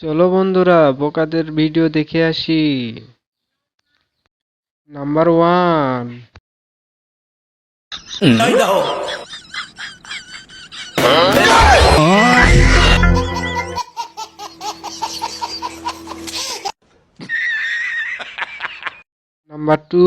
চলো বন্ধুরা বোকাদের ভিডিও দেখে আসি। নাম্বার ওয়ান নাম্বার টু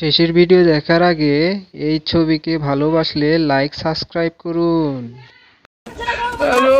শেষের ভিডিও দেখার আগে এই ছবিকে ভালোবাসলে লাইক সাবস্ক্রাইব করুন। হ্যালো।